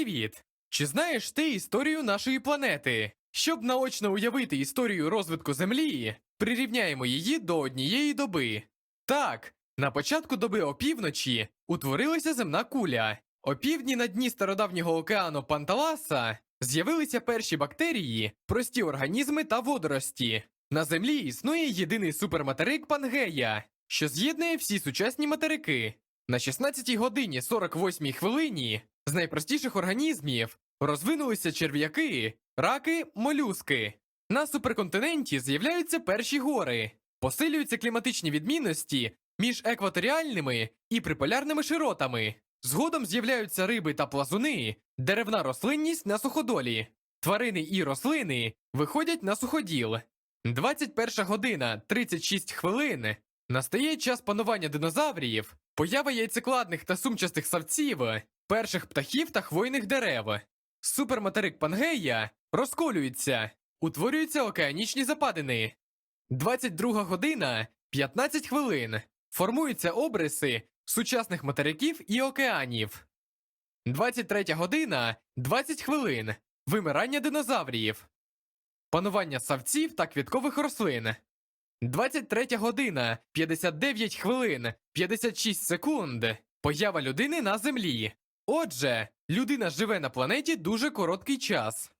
Привіт! Чи знаєш ти історію нашої планети? Щоб наочно уявити історію розвитку Землі, прирівняємо її до однієї доби. Так, на початку доби опівночі утворилася земна куля. Опівдні на дні стародавнього океану Панталаса з'явилися перші бактерії, прості організми та водорості. На Землі існує єдиний суперматерик Пангея, що з'єднує всі сучасні материки. На 16 годині 48 хвилині з найпростіших організмів розвинулися черв'яки, раки, молюски. На суперконтиненті з'являються перші гори, посилюються кліматичні відмінності між екваторіальними і приполярними широтами. Згодом з'являються риби та плазуни, деревна рослинність на суходолі. Тварини і рослини виходять на суходіл. 21 година 36 хвилин. Настає час панування динозаврів, поява яйцекладних та сумчастих савців, перших птахів та хвойних дерев. Суперматерик Пангея розколюється, утворюються океанічні западини. 22 година 15 хвилин. Формуються обриси сучасних материків і океанів. 23 година 20 хвилин. Вимирання динозаврів. Панування савців та квіткових рослин. 23 година 59 хвилин 56 секунд. Поява людини на землі. Отже, людина живе на планеті дуже короткий час.